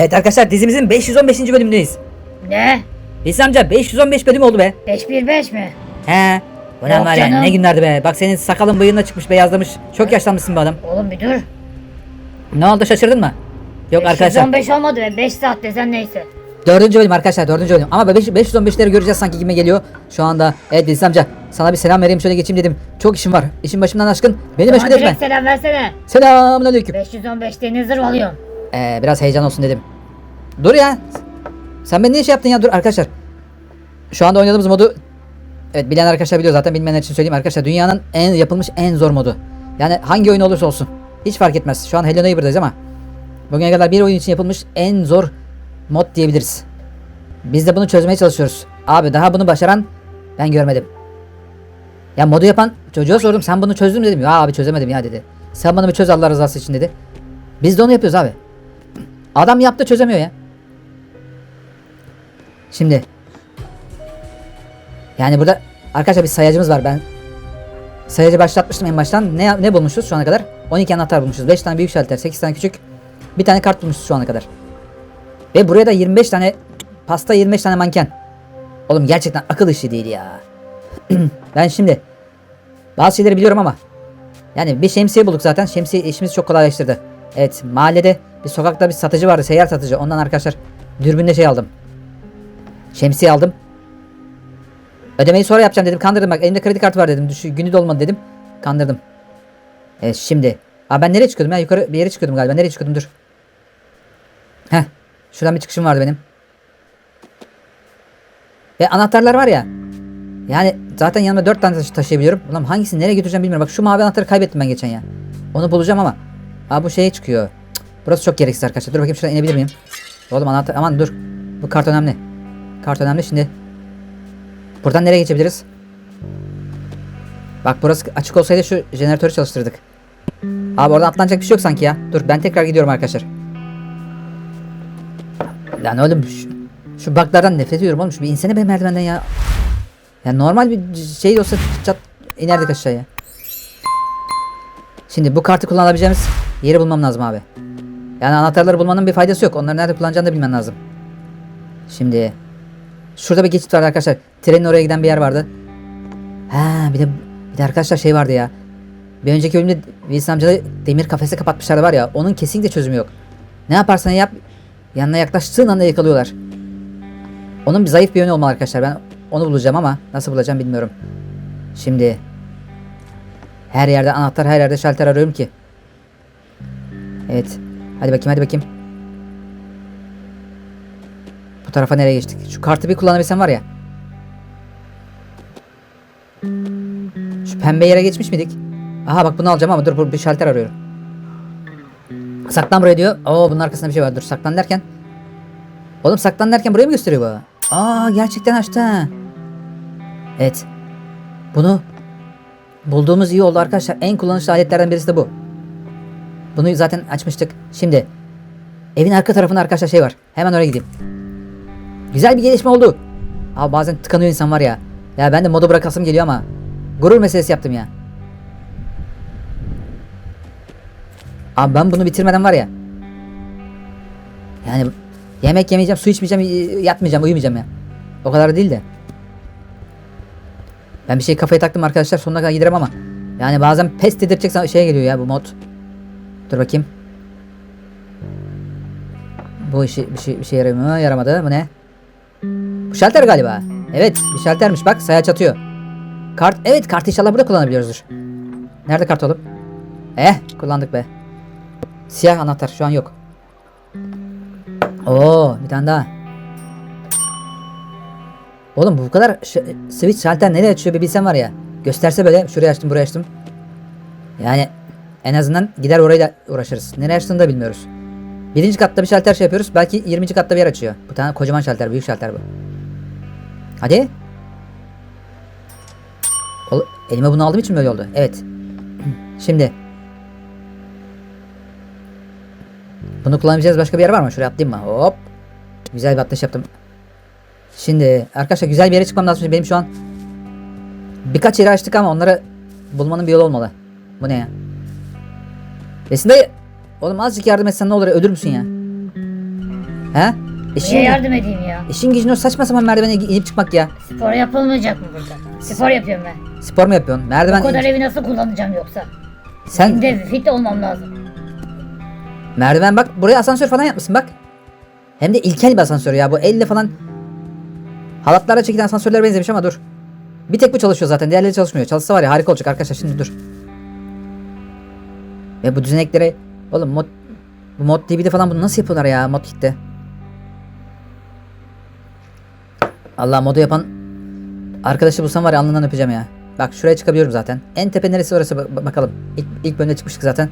Evet arkadaşlar dizimizin 515. bölümündeyiz. Ne? Veysel amca 515 bölüm oldu be. 515 mi? He. Ulan Yok var ya canım. ne günlerdi be. Bak senin sakalın bıyığına çıkmış beyazlamış. Çok yaşlanmışsın be adam. Oğlum bir dur. Ne oldu şaşırdın mı? Yok arkadaşlar. 515 olmadı be 5 saat desen neyse. Dördüncü bölüm arkadaşlar dördüncü bölüm. Ama 5, 515'leri göreceğiz sanki gibi geliyor. Şu anda. Evet Veysel amca sana bir selam vereyim şöyle geçeyim dedim. Çok işim var. İşim başımdan aşkın. Beni Bana meşgul etme. direkt selam versene. Selamun aleyküm. 515 deniz zırh alıyorum. Ee, biraz heyecan olsun dedim. Dur ya. Sen beni niye şey yaptın ya? Dur arkadaşlar. Şu anda oynadığımız modu Evet bilen arkadaşlar biliyor zaten bilmeyenler için söyleyeyim arkadaşlar dünyanın en yapılmış en zor modu. Yani hangi oyun olursa olsun. Hiç fark etmez. Şu an Hello Neighbor'dayız ama bugüne kadar bir oyun için yapılmış en zor mod diyebiliriz. Biz de bunu çözmeye çalışıyoruz. Abi daha bunu başaran ben görmedim. Ya modu yapan çocuğa sordum sen bunu çözdün mü dedim. Ya abi çözemedim ya dedi. Sen bana bir çöz Allah rızası için dedi. Biz de onu yapıyoruz abi. Adam yaptı çözemiyor ya. Şimdi yani burada arkadaşlar bir sayacımız var. Ben sayacı başlatmıştım en baştan. Ne ne bulmuşuz şu ana kadar? 12 anahtar bulmuşuz. 5 tane büyük şalter, 8 tane küçük. Bir tane kart bulmuşuz şu ana kadar. Ve buraya da 25 tane pasta 25 tane manken. Oğlum gerçekten akıl işi değil ya. ben şimdi bazı şeyleri biliyorum ama yani bir şemsiye bulduk zaten. Şemsiye işimizi çok kolaylaştırdı. Evet mahallede bir sokakta bir satıcı vardı. Seyyar satıcı. Ondan arkadaşlar dürbünle şey aldım. Şemsiye aldım. Ödemeyi sonra yapacağım dedim. Kandırdım bak elimde kredi kartı var dedim. Düşü, günü dolmadı dedim. Kandırdım. Evet şimdi. Aa ben nereye çıkıyordum ya? Yukarı bir yere çıkıyordum galiba. Nereye çıkıyordum dur. Heh. Şuradan bir çıkışım vardı benim. Ve anahtarlar var ya. Yani zaten yanıma 4 tane taşı- taşıyabiliyorum. Ulan hangisini nereye götüreceğim bilmiyorum. Bak şu mavi anahtarı kaybettim ben geçen ya. Onu bulacağım ama. Aa bu şeye çıkıyor. Burası çok gereksiz arkadaşlar. Dur bakayım şuradan inebilir miyim? Oğlum anahtar aman dur. Bu kart önemli. Kart önemli şimdi. Buradan nereye geçebiliriz? Bak burası açık olsaydı şu jeneratörü çalıştırdık. Abi oradan atlanacak bir şey yok sanki ya. Dur ben tekrar gidiyorum arkadaşlar. Lan oğlum şu, şu buglardan nefret ediyorum oğlum. Şu bir insene be merdivenden ya. Ya normal bir şey olsa çat inerdik aşağıya. Şimdi bu kartı kullanabileceğimiz yeri bulmam lazım abi. Yani anahtarları bulmanın bir faydası yok. Onları nerede kullanacağını da bilmen lazım. Şimdi şurada bir geçit var arkadaşlar. Trenin oraya giden bir yer vardı. Ha bir de bir de arkadaşlar şey vardı ya. Bir önceki bölümde Wilson amcalı demir kafese kapatmışlardı var ya. Onun kesinlikle çözümü yok. Ne yaparsan yap yanına yaklaştığın anda yakalıyorlar. Onun bir zayıf bir yönü olmalı arkadaşlar. Ben onu bulacağım ama nasıl bulacağım bilmiyorum. Şimdi her yerde anahtar her yerde şalter arıyorum ki. Evet. Hadi bakayım hadi bakayım. Bu tarafa nereye geçtik? Şu kartı bir kullanabilsem var ya. Şu pembe yere geçmiş miydik? Aha bak bunu alacağım ama dur bir şalter arıyorum. Saklan buraya diyor. Oo bunun arkasında bir şey var. Dur saklan derken. Oğlum saklan derken burayı mı gösteriyor bu? Aa gerçekten açtı ha. Evet. Bunu bulduğumuz iyi oldu arkadaşlar. En kullanışlı aletlerden birisi de bu. Bunu zaten açmıştık. Şimdi evin arka tarafında arkadaşlar şey var. Hemen oraya gideyim. Güzel bir gelişme oldu. Abi bazen tıkanıyor insan var ya. Ya ben de modu bırakasım geliyor ama gurur meselesi yaptım ya. Abi ben bunu bitirmeden var ya. Yani yemek yemeyeceğim, su içmeyeceğim, yatmayacağım, uyumayacağım ya. O kadar değil de. Ben bir şey kafaya taktım arkadaşlar sonuna kadar giderim ama. Yani bazen pes dedirtecek şeye geliyor ya bu mod. Dur bakayım. Bu işi bir şey bir şey yaramıyor? Yaramadı. Bu ne? Bu şalter galiba. Evet, bir şaltermiş bak sayaç atıyor. Kart, evet kart inşallah burada kullanabiliyoruzdur. Nerede kart oğlum? Eh, kullandık be. Siyah anahtar şu an yok. Oo, bir tane daha. Oğlum bu kadar switch şalter nereye açıyor bir bilsem var ya. Gösterse böyle şuraya açtım buraya açtım. Yani en azından gider orayla uğraşırız. Nereye açtığını da bilmiyoruz. Birinci katta bir şalter şey yapıyoruz. Belki 20. katta bir yer açıyor. Bu tane kocaman şalter, büyük şalter bu. Hadi. Ol- elime bunu aldığım için böyle oldu. Evet. Şimdi. Bunu kullanabileceğiz başka bir yer var mı? Şuraya atlayayım mı? Hop. Güzel bir atlayış yaptım. Şimdi arkadaşlar güzel bir yere çıkmam lazım. Benim şu an birkaç yeri açtık ama onları bulmanın bir yolu olmalı. Bu ne ya? Besin dayı. Oğlum azıcık yardım etsen ne olur ya? Ölür müsün ya? He? İşin, Niye yardım edeyim ya? işin gücün o saçma sapan merdivene inip çıkmak ya. Spor yapılmayacak mı burada? Spor yapıyorum ben. Spor mu yapıyorsun? Merdiven Bu kadar evi nasıl kullanacağım yoksa? Sen Şimdi fit olmam lazım. merdiven bak buraya asansör falan yapmışsın bak. Hem de ilkel bir asansör ya bu elle falan halatlarla çekilen asansörlere benzemiş ama dur. Bir tek bu çalışıyor zaten diğerleri çalışmıyor. Çalışsa var ya harika olacak arkadaşlar şimdi dur. Ve bu düzenekleri oğlum mod bu mod DB'de falan bunu nasıl yapıyorlar ya mod kitle. Allah modu yapan arkadaşı bulsam var ya alnından öpeceğim ya. Bak şuraya çıkabiliyorum zaten. En tepe neresi orası ba- bakalım. İlk, ilk bölümde çıkmıştık zaten.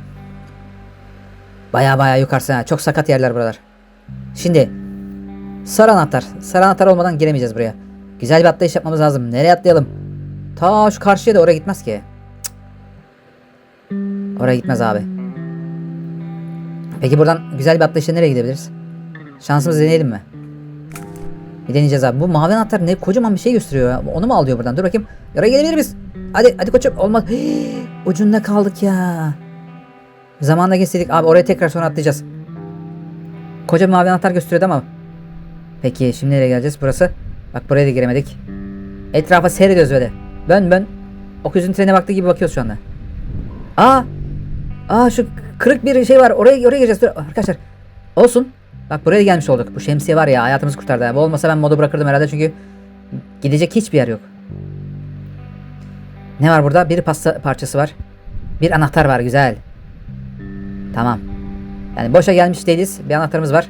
Baya baya yukarısı ha. Çok sakat yerler buralar. Şimdi sarı anahtar. Sarı anahtar olmadan giremeyeceğiz buraya. Güzel bir atlayış yapmamız lazım. Nereye atlayalım? Ta şu karşıya da oraya gitmez ki. Oraya gitmez abi. Peki buradan güzel bir atlayışla nereye gidebiliriz? Şansımızı deneyelim mi? Bir deneyeceğiz abi. Bu mavi anahtar ne kocaman bir şey gösteriyor. Onu mu alıyor buradan? Dur bakayım. Oraya gelebilir miyiz? Hadi hadi koçum. Olmaz. Ucunda kaldık ya. Zamanla geçseydik abi oraya tekrar sonra atlayacağız. Koca bir mavi anahtar gösteriyordu ama. Peki şimdi nereye geleceğiz? Burası. Bak buraya da giremedik. Etrafa seyrediyoruz böyle. Bön bön. Okuzun trene baktığı gibi bakıyoruz şu anda. Aa! Aa şu kırık bir şey var. Oraya oraya gireceğiz. Dur arkadaşlar. Olsun. Bak buraya gelmiş olduk. Bu şemsiye var ya hayatımızı kurtardı. Bu olmasa ben modu bırakırdım herhalde çünkü gidecek hiçbir yer yok. Ne var burada? Bir pasta parçası var. Bir anahtar var güzel. Tamam. Yani boşa gelmiş değiliz. Bir anahtarımız var.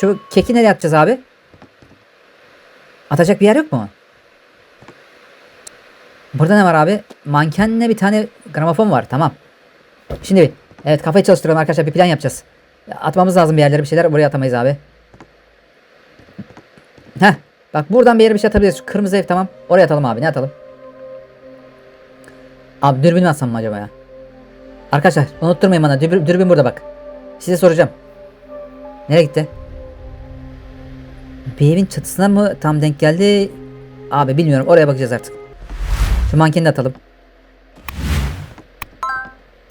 Şu keki nereye atacağız abi? Atacak bir yer yok mu? Burada ne var abi? Mankenle bir tane gramofon var. Tamam. Şimdi evet kafayı çalıştıralım arkadaşlar. Bir plan yapacağız. Ya, Atmamız lazım bir yerlere bir şeyler. Buraya atamayız abi. Heh. Bak buradan bir yere bir şey atabiliriz. Şu kırmızı ev tamam. Oraya atalım abi. Ne atalım? Abi dürbün atsam mı acaba ya? Arkadaşlar unutturmayın bana. Dürbün, dürbün burada bak. Size soracağım. Nereye gitti? Bir evin çatısına mı tam denk geldi? Abi bilmiyorum. Oraya bakacağız artık. Şu mankeni de atalım.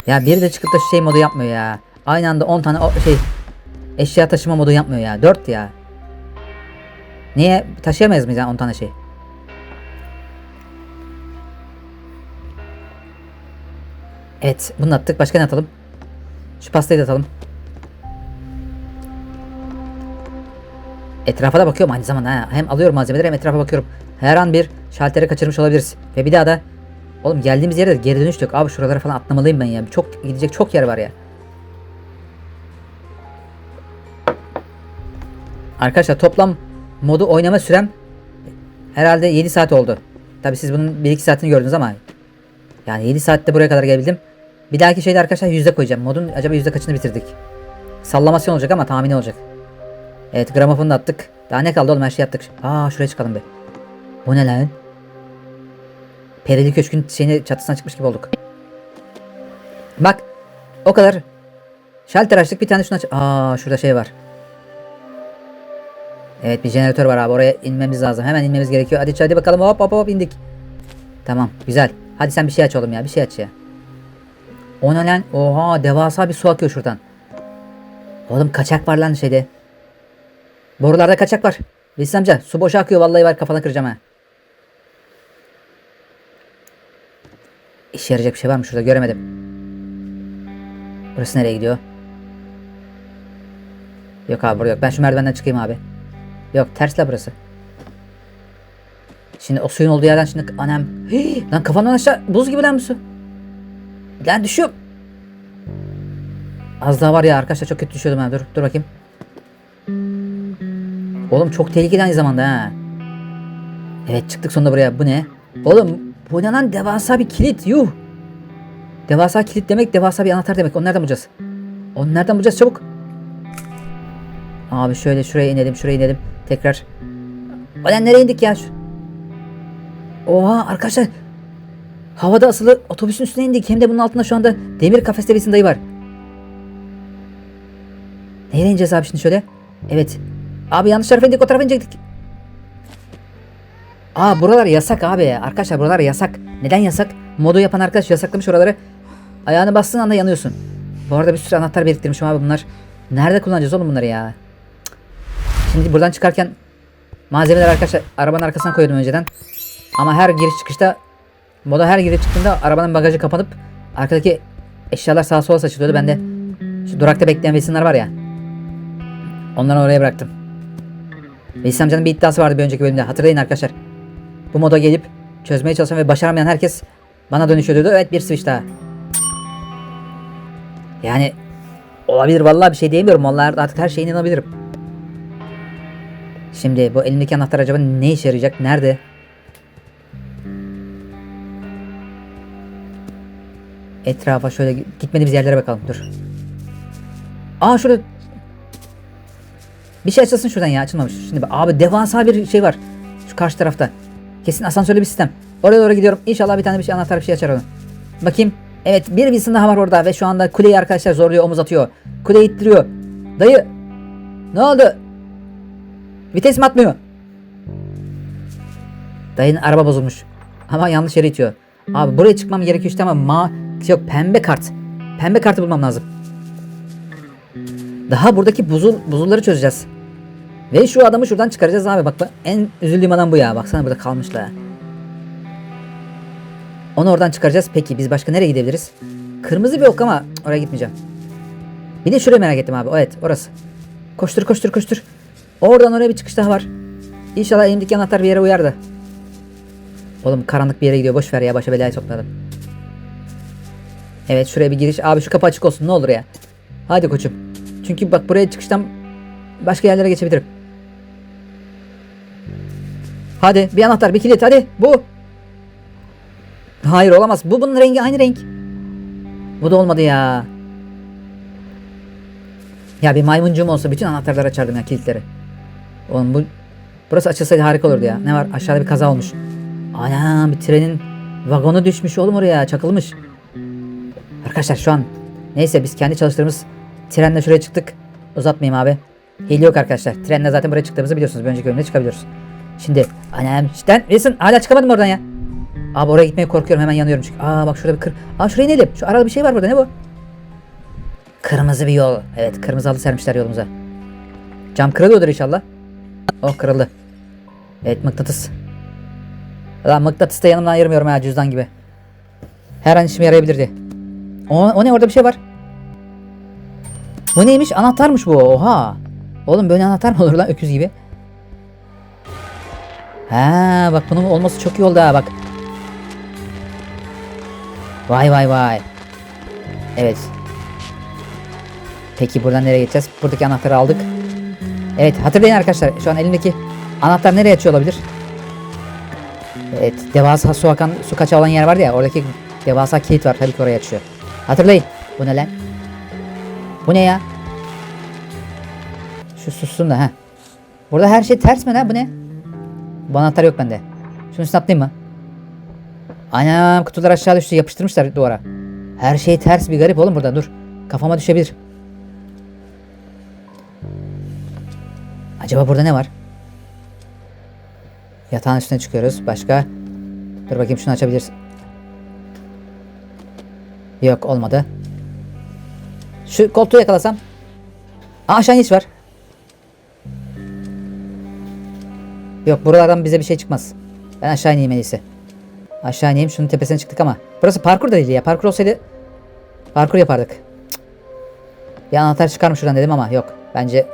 Ya biri de çıkıp da şey modu yapmıyor ya. Aynı anda 10 tane o şey eşya taşıma modu yapmıyor ya. 4 ya. Niye taşıyamayız mıyız yani 10 tane şey? Evet bunu attık. Başka ne atalım? Şu pastayı da atalım. Etrafa da bakıyorum aynı zamanda. Ha. Hem alıyorum malzemeleri hem etrafa bakıyorum. Her an bir şalteri kaçırmış olabiliriz. Ve bir daha da Oğlum geldiğimiz yere de geri dönüş yok. Abi şuralara falan atlamalıyım ben ya. Çok gidecek çok yer var ya. Arkadaşlar toplam modu oynama sürem herhalde 7 saat oldu. Tabi siz bunun 1-2 saatini gördünüz ama yani 7 saatte buraya kadar gelebildim. Bir dahaki şeyde arkadaşlar yüzde koyacağım. Modun acaba yüzde kaçını bitirdik? Sallamasyon olacak ama tahmini olacak. Evet gramofonu da attık. Daha ne kaldı oğlum her şeyi yaptık. Aa şuraya çıkalım be. Bu ne lan? Perili Köşk'ün şeyine çatısına çıkmış gibi olduk. Bak. O kadar. Şalter açtık bir tane şuna aç. Aa şurada şey var. Evet bir jeneratör var abi oraya inmemiz lazım. Hemen inmemiz gerekiyor. Hadi hadi bakalım hop hop hop indik. Tamam güzel. Hadi sen bir şey aç oğlum ya bir şey aç ya. O ne lan? Oha devasa bir su akıyor şuradan. Oğlum kaçak var lan şeyde. Borularda kaçak var. Veys amca su boşa akıyor vallahi var kafana kıracağım ha. İşe yarayacak bir şey var mı şurada göremedim. Burası nereye gidiyor? Yok abi burada yok. Ben şu merdivenden çıkayım abi. Yok tersle burası. Şimdi o suyun olduğu yerden şimdi anam. Hii, lan kafamdan aşağı buz gibi lan bu su. Lan düşüyorum. Az daha var ya arkadaşlar çok kötü düşüyordum ha. Dur dur bakayım. Oğlum çok tehlikeli aynı zamanda ha. Evet çıktık sonunda buraya. Bu ne? Oğlum lan devasa bir kilit yuh. Devasa kilit demek devasa bir anahtar demek. Onu nereden bulacağız? Onu nereden bulacağız çabuk. Abi şöyle şuraya inelim şuraya inelim. Tekrar. Ulan nereye indik ya? Oha arkadaşlar. Havada asılı otobüsün üstüne indik. Hem de bunun altında şu anda demir kafeste bir dayı var. Nereye ineceğiz abi şimdi şöyle? Evet. Abi yanlış tarafa indik o tarafa inecektik. Aa buralar yasak abi. Arkadaşlar buralar yasak. Neden yasak? Modu yapan arkadaş yasaklamış oraları. Ayağını bastığın anda yanıyorsun. Bu arada bir sürü anahtar biriktirmişim abi bunlar. Nerede kullanacağız oğlum bunları ya? Şimdi buradan çıkarken malzemeler arkadaşlar arabanın arkasına koyuyordum önceden. Ama her giriş çıkışta moda her giriş çıktığında arabanın bagajı kapanıp arkadaki eşyalar sağa sola saçılıyordu. Ben de şu durakta bekleyen Vesinler var ya. Onları oraya bıraktım. Veysel amcanın bir iddiası vardı bir önceki bölümde. Hatırlayın arkadaşlar. Bu moda gelip çözmeye çalışan ve başaramayan herkes bana dönüşüyor diyordu. Evet bir switch daha. Yani olabilir vallahi bir şey diyemiyorum. Vallahi artık her şeyine inanabilirim. Şimdi bu elimdeki anahtar acaba ne işe yarayacak? Nerede? Etrafa şöyle gitmediğimiz yerlere bakalım. Dur. Aa şurada bir şey açılsın şuradan ya açılmamış. Şimdi abi devasa bir şey var. Şu karşı tarafta. Kesin asansörlü bir sistem. Oraya doğru gidiyorum. İnşallah bir tane bir şey anahtar bir şey açar onu. Bakayım. Evet bir Wilson daha var orada ve şu anda kuleyi arkadaşlar zorluyor omuz atıyor. Kuleyi ittiriyor. Dayı. Ne oldu? Vites mi atmıyor? Dayının araba bozulmuş. Ama yanlış yere itiyor. Abi buraya çıkmam gerekiyor işte ama ma yok pembe kart. Pembe kartı bulmam lazım. Daha buradaki buzul buzulları çözeceğiz. Ve şu adamı şuradan çıkaracağız abi. Bak bak en üzüldüğüm adam bu ya. Baksana burada kalmışlar. Onu oradan çıkaracağız. Peki biz başka nereye gidebiliriz? Kırmızı bir ok ama oraya gitmeyeceğim. Bir de şurayı merak ettim abi. Evet orası. Koştur koştur koştur. Oradan oraya bir çıkış daha var. İnşallah elimdeki anahtar bir yere uyar da. Oğlum karanlık bir yere gidiyor. Boş ver ya başa belaya sokmadım. Evet şuraya bir giriş. Abi şu kapı açık olsun ne olur ya. Hadi koçum. Çünkü bak buraya çıkıştan başka yerlere geçebilirim. Hadi bir anahtar bir kilit hadi bu. Hayır olamaz. Bu bunun rengi aynı renk. Bu da olmadı ya. Ya bir maymuncuğum olsa bütün anahtarları açardım ya kilitleri. Oğlum bu burası açılsaydı harika olurdu ya. Ne var aşağıda bir kaza olmuş. Ana bir trenin vagonu düşmüş oğlum oraya çakılmış. Arkadaşlar şu an neyse biz kendi çalıştığımız trenle şuraya çıktık. Uzatmayayım abi. Hile yok arkadaşlar. Trenle zaten buraya çıktığımızı biliyorsunuz. Bir önceki bölümde çıkabiliyoruz. Şimdi anam işte Wilson hala çıkamadım oradan ya. Abi oraya gitmeye korkuyorum hemen yanıyorum çünkü. Aa bak şurada bir kır. Aa şuraya inelim. Şu arada bir şey var burada ne bu? Kırmızı bir yol. Evet kırmızı halı sermişler yolumuza. Cam kırılıyordur inşallah. Oh kırıldı. Evet mıknatıs. Lan mıknatıs da yanımdan ayırmıyorum ha cüzdan gibi. Her an işime yarayabilirdi. O, o ne orada bir şey var. Bu neymiş? Anahtarmış bu. Oha. Oğlum böyle anahtar mı olur lan öküz gibi? Ha bak bunun olması çok iyi oldu ha bak. Vay vay vay. Evet. Peki buradan nereye geçeceğiz? Buradaki anahtarı aldık. Evet hatırlayın arkadaşlar. Şu an elimdeki anahtar nereye açıyor olabilir? Evet devasa su akan su kaçağı olan yer var ya oradaki devasa kilit var. Tabii ki oraya açıyor. Hatırlayın. Bu ne lan? Bu ne ya? Şu sussun da ha. Burada her şey ters mi lan bu ne? Bu anahtar yok bende. Şunu üstüne atlayayım mı? Anam kutular aşağı düştü yapıştırmışlar duvara. Her şey ters bir garip oğlum burada dur. Kafama düşebilir. Acaba burada ne var? Yatağın üstüne çıkıyoruz. Başka? Dur bakayım şunu açabiliriz. Yok olmadı. Şu koltuğu yakalasam. Aa aşağı iniş var. Yok buralardan bize bir şey çıkmaz. Ben aşağı ineyim en iyisi. Aşağı ineyim şunun tepesine çıktık ama. Burası parkur da değil ya. Parkur olsaydı parkur yapardık. Cık. Bir anahtar çıkar mı şuradan dedim ama yok. Bence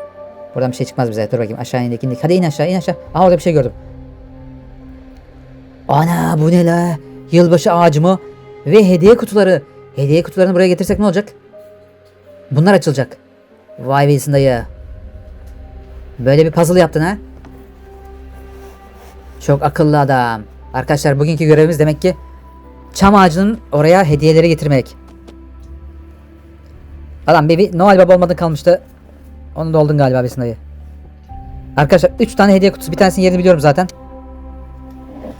buradan bir şey çıkmaz bize. Dur bakayım aşağı indik indik. Hadi in aşağı in aşağı. Aha orada bir şey gördüm. Ana bu ne la? Yılbaşı ağacı mı? Ve hediye kutuları. Hediye kutularını buraya getirsek ne olacak? Bunlar açılacak. Vay Wilson dayı. Böyle bir puzzle yaptın ha? Çok akıllı adam. Arkadaşlar bugünkü görevimiz demek ki çam ağacının oraya hediyeleri getirmek. Adam bir, bir Noel Baba olmadan kalmıştı. Onu da galiba Wilson dayı. Arkadaşlar 3 tane hediye kutusu. Bir tanesinin yerini biliyorum zaten.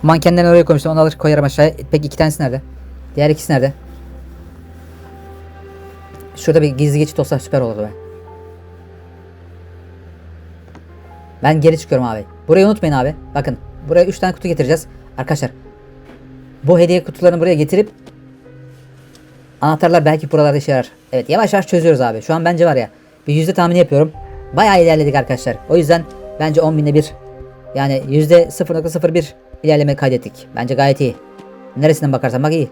Mankenlerini oraya koymuştum. Onu alır koyarım aşağıya. Peki iki tanesi nerede? Diğer ikisi nerede? Şurada bir gizli geçit olsa süper olurdu be. Ben geri çıkıyorum abi. Burayı unutmayın abi. Bakın. Buraya 3 tane kutu getireceğiz. Arkadaşlar. Bu hediye kutularını buraya getirip anahtarlar belki buralarda işe yarar. Evet yavaş yavaş çözüyoruz abi. Şu an bence var ya bir yüzde tahmini yapıyorum. Bayağı ilerledik arkadaşlar. O yüzden bence 10 binde bir yani yüzde 0.01 ilerleme kaydettik. Bence gayet iyi. Neresinden bakarsan bak iyi.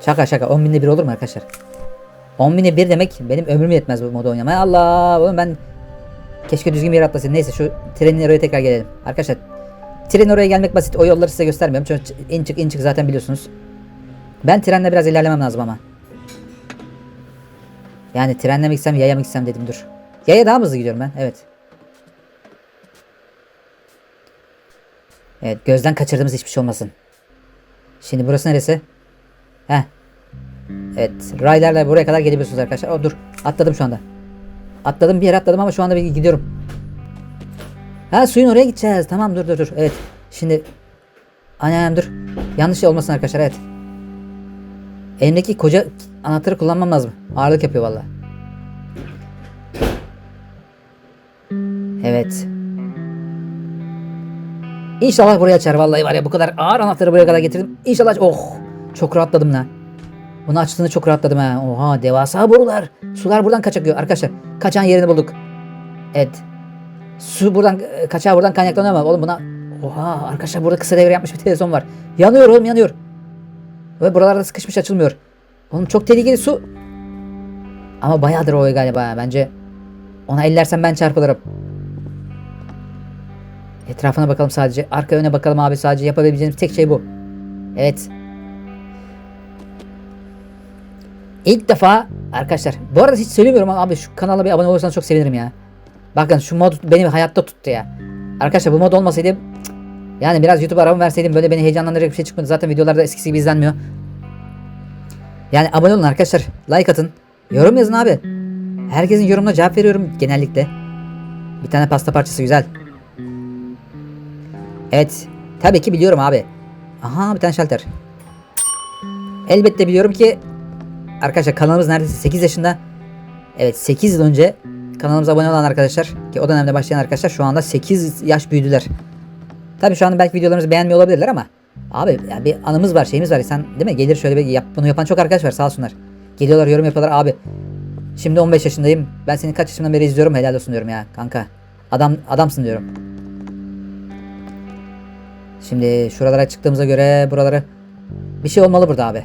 Şaka şaka 10 binde bir olur mu arkadaşlar? 10 binde bir demek benim ömrüm yetmez bu modu oynamaya. Allah oğlum ben keşke düzgün bir yer atlasaydım. Neyse şu trenin oraya tekrar gelelim. Arkadaşlar trenin oraya gelmek basit. O yolları size göstermiyorum. Çünkü in çık in çık zaten biliyorsunuz. Ben trenle biraz ilerlemem lazım ama. Yani trenle mi gitsem yaya mı gitsem dedim dur. Yaya daha hızlı gidiyorum ben. Evet. Evet gözden kaçırdığımız hiçbir şey olmasın. Şimdi burası neresi? Heh. Evet. Raylarla buraya kadar gelebiliyorsunuz arkadaşlar. O dur. Atladım şu anda. Atladım bir yere atladım ama şu anda bir gidiyorum. Ha suyun oraya gideceğiz. Tamam dur dur dur. Evet. Şimdi Annem dur. Yanlış şey olmasın arkadaşlar evet. Elimdeki koca anahtarı kullanmam lazım. Ağırlık yapıyor valla. Evet. İnşallah buraya açar vallahi var ya bu kadar ağır anahtarı buraya kadar getirdim. İnşallah oh çok rahatladım lan. Bunu açtığında çok rahatladım ha. Oha devasa borular. Sular buradan kaçakıyor arkadaşlar. Kaçan yerini bulduk. Evet. Su buradan e, kaçağı buradan kaynaklanıyor ama oğlum buna Oha arkadaşlar burada kısa devre yapmış bir televizyon var. Yanıyor oğlum yanıyor. Ve buralarda sıkışmış açılmıyor. Oğlum çok tehlikeli su. Ama bayağıdır o galiba. Bence ona ellersem ben çarpılırım. Etrafına bakalım sadece. Arka öne bakalım abi sadece. Yapabileceğimiz tek şey bu. Evet. İlk defa arkadaşlar. Bu arada hiç söylemiyorum ama abi şu kanala bir abone olursanız çok sevinirim ya. Bakın şu mod beni hayatta tuttu ya. Arkadaşlar bu mod olmasaydı yani biraz YouTube aramı verseydim böyle beni heyecanlandıracak bir şey çıkmadı. Zaten videolarda eskisi gibi izlenmiyor. Yani abone olun arkadaşlar. Like atın. Yorum yazın abi. Herkesin yorumuna cevap veriyorum genellikle. Bir tane pasta parçası güzel. Evet. Tabii ki biliyorum abi. Aha bir tane şalter. Elbette biliyorum ki arkadaşlar kanalımız neredeyse 8 yaşında. Evet 8 yıl önce kanalımıza abone olan arkadaşlar ki o dönemde başlayan arkadaşlar şu anda 8 yaş büyüdüler. Tabii şu anda belki videolarımızı beğenmiyor olabilirler ama abi yani bir anımız var şeyimiz var sen değil mi gelir şöyle bir yap bunu yapan çok arkadaş var sağ olsunlar. Geliyorlar yorum yapıyorlar abi. Şimdi 15 yaşındayım. Ben seni kaç yaşından beri izliyorum helal olsun diyorum ya kanka. Adam adamsın diyorum. Şimdi şuralara çıktığımıza göre buraları bir şey olmalı burada abi.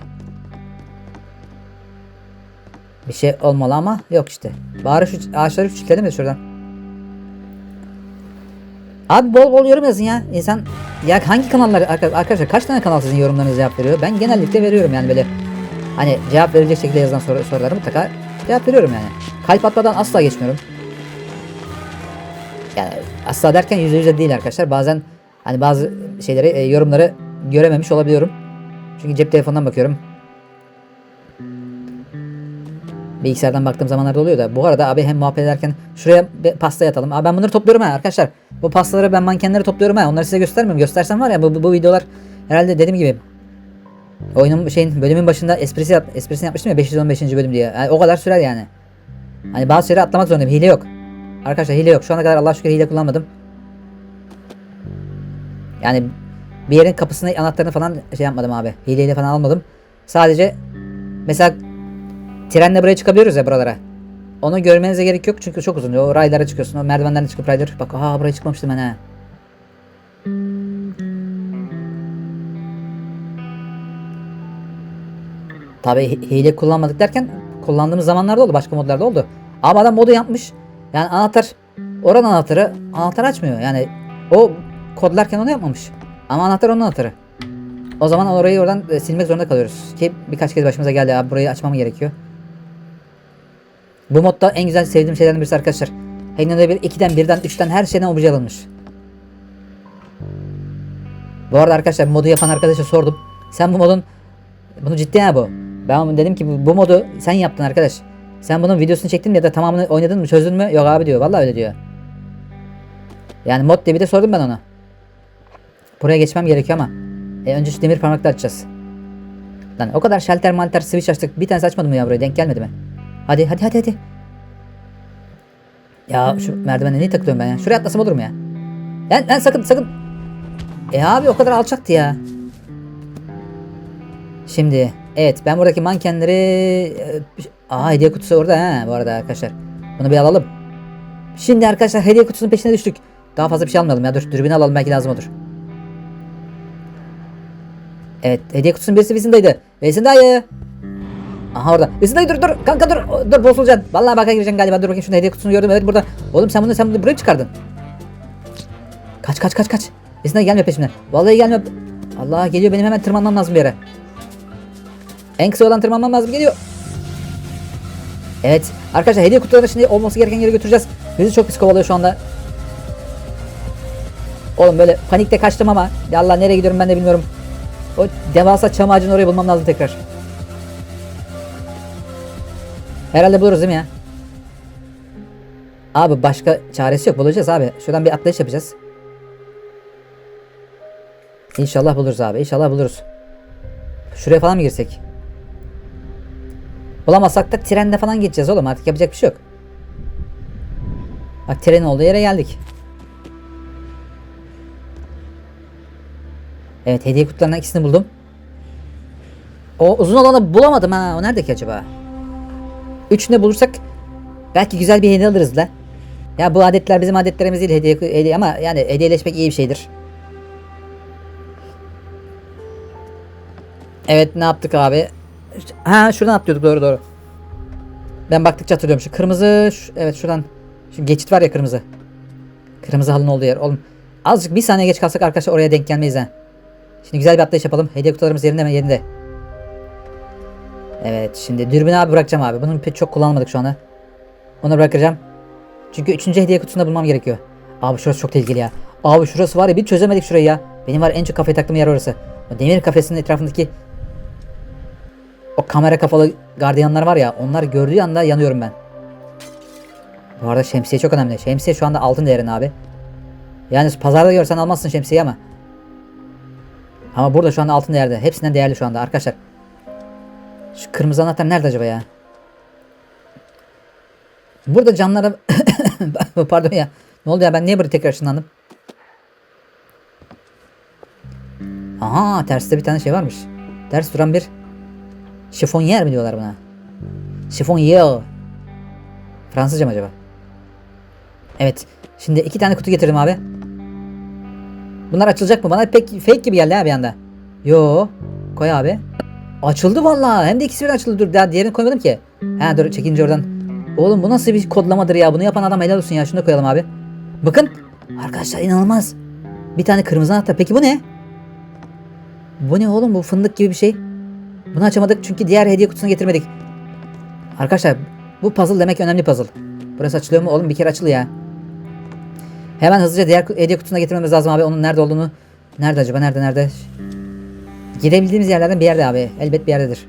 Bir şey olmalı ama yok işte. Bari şu ağaçları küçültelim de şuradan. Abi bol bol yorum yazın ya. İnsan ya hangi kanallar arka- arkadaşlar kaç tane kanal sizin yorumlarınıza cevap veriyor? Ben genellikle veriyorum yani böyle hani cevap verecek şekilde yazılan soru, sorulara mutlaka cevap veriyorum yani. Kalp atmadan asla geçmiyorum. Yani asla derken yüzde yüzde değil arkadaşlar. Bazen hani bazı şeyleri e, yorumları görememiş olabiliyorum. Çünkü cep telefonundan bakıyorum. Bilgisayardan baktığım zamanlarda oluyor da. Bu arada abi hem muhabbet ederken şuraya pasta yatalım. Abi ben bunları topluyorum ha arkadaşlar. Bu pastaları ben mankenleri topluyorum ha. Onları size göstermiyorum. Göstersem var ya bu, bu, bu videolar herhalde dediğim gibi oyunun şeyin bölümün başında esprisi yap, esprisini yapmıştım ya 515. bölüm diye. Yani o kadar sürer yani. Hani bazı şeyleri atlamak zorundayım. Hile yok. Arkadaşlar hile yok. Şu ana kadar Allah şükür hile kullanmadım. Yani bir yerin kapısını anahtarını falan şey yapmadım abi. Hileyle falan almadım. Sadece mesela trenle buraya çıkabiliyoruz ya buralara. Onu görmenize gerek yok çünkü çok uzun. O raylara çıkıyorsun. O merdivenlerden çıkıp raylar. Bak aha buraya çıkmamıştım ben ha. Tabi hile kullanmadık derken kullandığımız zamanlarda oldu. Başka modlarda oldu. Ama adam modu yapmış. Yani anahtar oranın anahtarı anahtar açmıyor. Yani o kodlarken onu yapmamış. Ama anahtar onun anahtarı. O zaman orayı oradan e, silmek zorunda kalıyoruz. Ki birkaç kez başımıza geldi abi burayı açmam gerekiyor. Bu modda en güzel sevdiğim şeylerden birisi arkadaşlar. Hagna'da bir 2'den 1'den 3'ten her şeyden obje alınmış. Bu arada arkadaşlar modu yapan arkadaşa sordum. Sen bu modun bunu ciddi ha bu. Ben dedim ki bu, modu sen yaptın arkadaş. Sen bunun videosunu çektin mi ya da tamamını oynadın mı çözdün mü? Yok abi diyor. Vallahi öyle diyor. Yani mod diye bir de sordum ben ona. Buraya geçmem gerekiyor ama. E, önce şu demir parmakla açacağız. Lan o kadar şalter malter switch açtık. Bir tanesi açmadım mı ya buraya denk gelmedi mi? Hadi hadi hadi hadi. Ya şu merdivene niye takılıyorum ben ya? Şuraya atlasam olur mu ya? Lan, lan sakın sakın. E abi o kadar alçaktı ya. Şimdi evet ben buradaki mankenleri e, Aa hediye kutusu orada ha bu arada arkadaşlar. Bunu bir alalım. Şimdi arkadaşlar hediye kutusunun peşine düştük. Daha fazla bir şey almayalım ya dur dürbünü alalım belki lazım olur. Evet hediye kutusunun birisi Veysinda'ydı. Veysin dayı. Aha orada. Veysin dayı dur dur kanka dur. Dur bozulacaksın. Vallahi baka gireceksin galiba. Dur bakayım şunu hediye kutusunu gördüm. Evet burada. Oğlum sen bunu sen bunu buraya çıkardın. Kaç kaç kaç kaç. Veysin dayı gelme peşimden. Vallahi gelme. Allah geliyor benim hemen tırmanmam lazım bir yere. En kısa olan tırmanmam lazım geliyor. Evet. Arkadaşlar hediye kutularını şimdi olması gereken yere götüreceğiz. Bizi çok pis kovalıyor şu anda. Oğlum böyle panikte kaçtım ama ya Allah nereye gidiyorum ben de bilmiyorum. O devasa çam ağacını oraya bulmam lazım tekrar. Herhalde buluruz değil mi ya? Abi başka çaresi yok bulacağız abi. Şuradan bir atlayış yapacağız. İnşallah buluruz abi. İnşallah buluruz. Şuraya falan mı girsek? Bulamazsak da trenle falan geçeceğiz oğlum artık yapacak bir şey yok. Bak trenin olduğu yere geldik. Evet hediye kutularından ikisini buldum. O uzun olanı bulamadım ha. O nerede ki acaba? Üçünü bulursak belki güzel bir hediye alırız la. Ya bu adetler bizim adetlerimiz değil hediye, hediye ama yani hediyeleşmek iyi bir şeydir. Evet ne yaptık abi? Ha şuradan atlıyorduk doğru doğru. Ben baktıkça hatırlıyorum. Şu kırmızı şu- evet şuradan. Şu geçit var ya kırmızı. Kırmızı halının olduğu yer. Oğlum azıcık bir saniye geç kalsak arkadaşlar oraya denk gelmeyiz ha. Şimdi güzel bir atlayış yapalım. Hediye kutularımız yerinde mi? Yerinde. Evet şimdi dürbünü abi bırakacağım abi. Bunu pek çok kullanmadık şu anda. Onu bırakacağım. Çünkü üçüncü hediye kutusunu da bulmam gerekiyor. Abi şurası çok tehlikeli ya. Abi şurası var ya bir çözemedik şurayı ya. Benim var en çok kafayı taktığım yer orası. O demir kafesinin etrafındaki o kamera kafalı gardiyanlar var ya onlar gördüğü anda yanıyorum ben. Bu arada şemsiye çok önemli. Şemsiye şu anda altın değerinde abi. Yani pazarda görsen almazsın şemsiyeyi ama. Ama burada şu anda altın değerde. Hepsinden değerli şu anda arkadaşlar. Şu kırmızı anahtar nerede acaba ya? Burada camlara... Pardon ya. Ne oldu ya ben niye burada tekrar ışınlandım? Aha terste bir tane şey varmış. Ters duran bir şifonyer mi diyorlar buna? Şifonyer. Fransızca mı acaba? Evet. Şimdi iki tane kutu getirdim abi. Bunlar açılacak mı? Bana pek fake gibi geldi ha bir anda. Yo. Koy abi. Açıldı vallahi. Hem de ikisi birden açıldı. Dur daha diğerini koymadım ki. Ha dur çekince oradan. Oğlum bu nasıl bir kodlamadır ya? Bunu yapan adam helal olsun ya. Şunu da koyalım abi. Bakın. Arkadaşlar inanılmaz. Bir tane kırmızı anahtar. Peki bu ne? Bu ne oğlum? Bu fındık gibi bir şey. Bunu açamadık çünkü diğer hediye kutusunu getirmedik. Arkadaşlar bu puzzle demek önemli puzzle. Burası açılıyor mu? Oğlum bir kere açıl ya. Hemen hızlıca diğer hediye kutusuna getirmemiz lazım abi. Onun nerede olduğunu. Nerede acaba? Nerede? Nerede? Girebildiğimiz yerlerden bir yerde abi. Elbet bir yerdedir.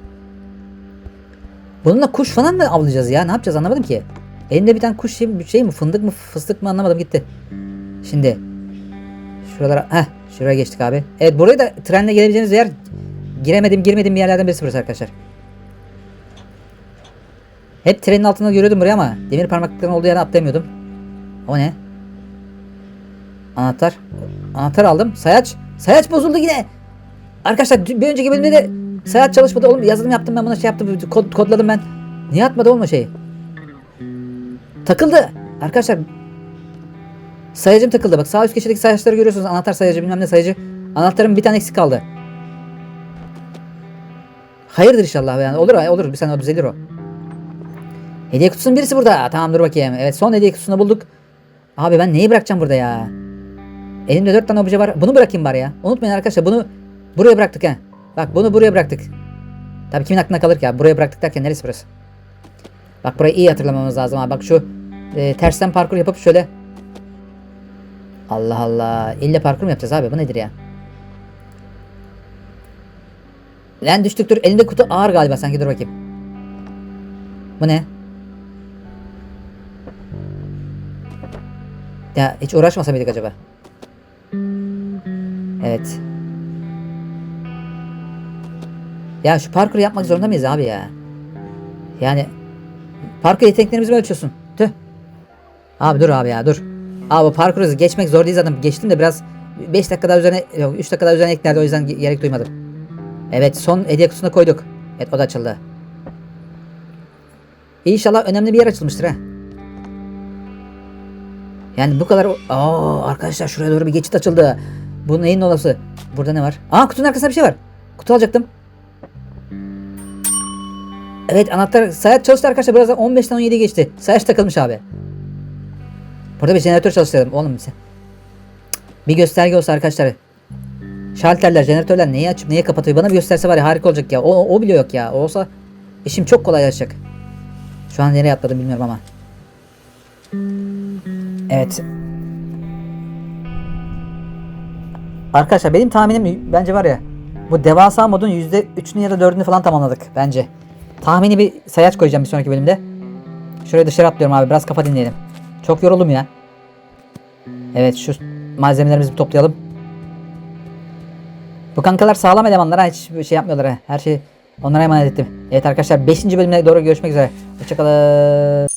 Bununla kuş falan mı avlayacağız ya? Ne yapacağız anlamadım ki. Elimde bir tane kuş şey, şey mi? Fındık mı? Fıstık mı? Anlamadım gitti. Şimdi. Şuralara. Heh. Şuraya geçtik abi. Evet buraya da trenle gelebileceğiniz yer. Giremedim girmedim bir yerlerden birisi burası arkadaşlar. Hep trenin altında görüyordum burayı ama demir parmaklıkların olduğu yerden atlayamıyordum. O ne? Anahtar. Anahtar aldım. Sayaç. Sayaç bozuldu yine. Arkadaşlar bir önceki bölümde de sayaç çalışmadı oğlum. Yazılım yaptım ben buna şey yaptım. Kod, kodladım ben. Niye atmadı oğlum o şeyi? Takıldı. Arkadaşlar sayacım takıldı. Bak sağ üst köşedeki sayaçları görüyorsunuz. Anahtar sayacı bilmem ne sayacı. Anahtarın bir tane eksik kaldı. Hayırdır inşallah yani. Olur olur bir o düzelir o. Hediye kutusunun birisi burada. Tamam dur bakayım. Evet son hediye kutusunu bulduk. Abi ben neyi bırakacağım burada ya? Elimde dört tane obje var. Bunu bırakayım bari ya. Unutmayın arkadaşlar bunu buraya bıraktık ha. Bak bunu buraya bıraktık. Tabii kimin aklına kalır ki ya. Buraya bıraktık derken neresi burası? Bak burayı iyi hatırlamamız lazım abi. Bak şu e, tersten parkur yapıp şöyle. Allah Allah. İlle parkur mu yapacağız abi? Bu nedir ya? Lan düştük dur. Elinde kutu ağır galiba sanki dur bakayım. Bu ne? Ya hiç uğraşmasa mıydık acaba? Evet. Ya şu parkur yapmak zorunda mıyız abi ya? Yani parkur yeteneklerimizi mi ölçüyorsun? Tüh. Abi dur abi ya dur. Abi parkuru geçmek zor değil zaten. Geçtim de biraz 5 dakika daha üzerine yok 3 dakika daha üzerine eklerdi o yüzden ge- gerek duymadım. Evet son hediye kutusuna koyduk. Evet o da açıldı. İnşallah önemli bir yer açılmıştır ha. Yani bu kadar... Aa arkadaşlar şuraya doğru bir geçit açıldı. Bu neyin olası? Burada ne var? Aa kutunun arkasında bir şey var. Kutu alacaktım. Evet anahtar sayaç çalıştı arkadaşlar. Birazdan 15'ten 17'ye geçti. Sayaç takılmış abi. Burada bir jeneratör çalıştıralım oğlum sen. Bir gösterge olsa arkadaşlar. Şalterler, jeneratörler neyi açıp neyi kapatıyor bana bir gösterse var ya harika olacak ya. O, o bile yok ya. Olsa işim çok kolaylaşacak. Şu an nereye atladım bilmiyorum ama. Evet. Arkadaşlar benim tahminim bence var ya bu devasa modun %3'ünü ya da 4'ünü falan tamamladık bence. Tahmini bir sayaç koyacağım bir sonraki bölümde. Şuraya dışarı atlıyorum abi biraz kafa dinleyelim. Çok yoruldum ya. Evet şu malzemelerimizi bir toplayalım. Bu kankalar sağlam elemanlar ha hiç şey yapmıyorlar ha. Her şeyi onlara emanet ettim. Evet arkadaşlar 5. bölümde doğru görüşmek üzere. Hoşçakalın.